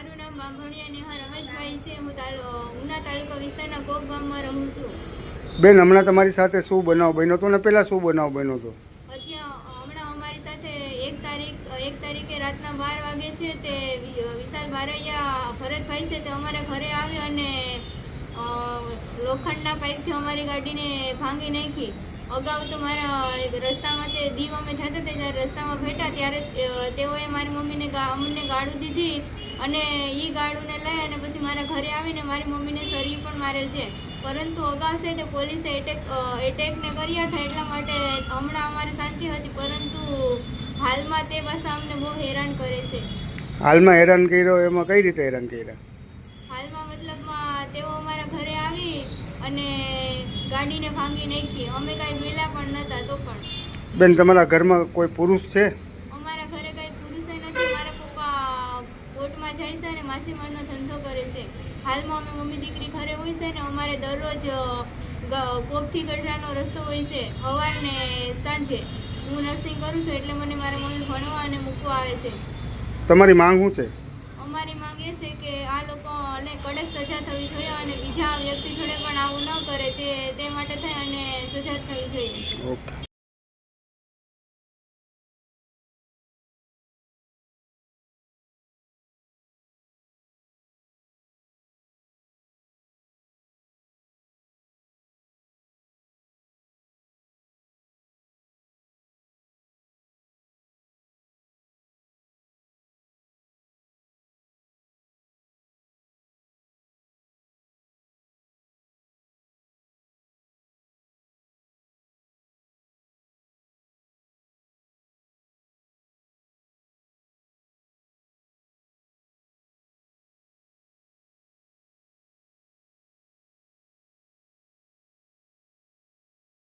મારું નામ બાંભણિયા નેહા રમેશભાઈ છે. હું ઉના તાલુકા વિસ્તારના ગોપ ગામમાં રહું છું. બેન હમણાં તમારી સાથે શું બનાવ બન્યો હતો ને પહેલાં શું બનાવ બન્યો હતો? હમણાં અમારી સાથે એક તારીખ એક તારીખે રાતના બાર વાગે છે તે વિશાલ બારૈયા ભરતભાઈ છે તે અમારા ઘરે આવ્યો અને લોખંડના પાઇપથી અમારી ગાડીને ભાંગી નાખી. અગાઉ તો મારા રસ્તામાં તે દીવ અમે જતા હતા ત્યારે રસ્તામાં ભેટા ત્યારે તેઓએ મારી મમ્મીને અમને ગાળું દીધી. અને એ ગાડુને લઈ અને પછી મારા ઘરે આવીને મારી મમ્મીને સરી પણ મારેલ છે. પરંતુ અગાઉ છે તે પોલીસે એટેક એટેકને કર્યા હતા એટલા માટે હમણાં અમારી શાંતિ હતી પરંતુ હાલમાં તે પાછા અમને બહુ હેરાન કરે છે. હાલમાં હેરાન કર્યો એમાં કઈ રીતે હેરાન કર્યા? હાલમાં મતલબમાં તેઓ અમારા ઘરે આવી અને ગાડીને ભાંગી નાખી. અમે કાંઈ વેલા પણ નહોતા તો પણ. બેન તમારા ઘરમાં કોઈ પુરુષ છે અમારા ઘરે કાંઈ પુરુષે નથી મારા પપ્પા કોર્ટમાં જાય છે અને માછીમારનો ધંધો કરે છે. હાલમાં અમે મમ્મી દીકરી ઘરે હોય છે ને અમારે દરરોજ કોકથી ગઢરાનો કોપથી ગઢડાનો રસ્તો હોય છે સવાર ને સાંજે. હું નર્સિંગ કરું છું એટલે મને મારા મમ્મી ભણવા અને મૂકવા આવે છે. તમારી માંગ શું છે? અમારી માંગ એ છે કે આ લોકોને કડક સજા થવી જોઈએ અને બીજા વ્યક્તિ જોડે પણ આવું ન કરે તે તે માટે થાય અને સજા થવી જોઈએ. ઓકે.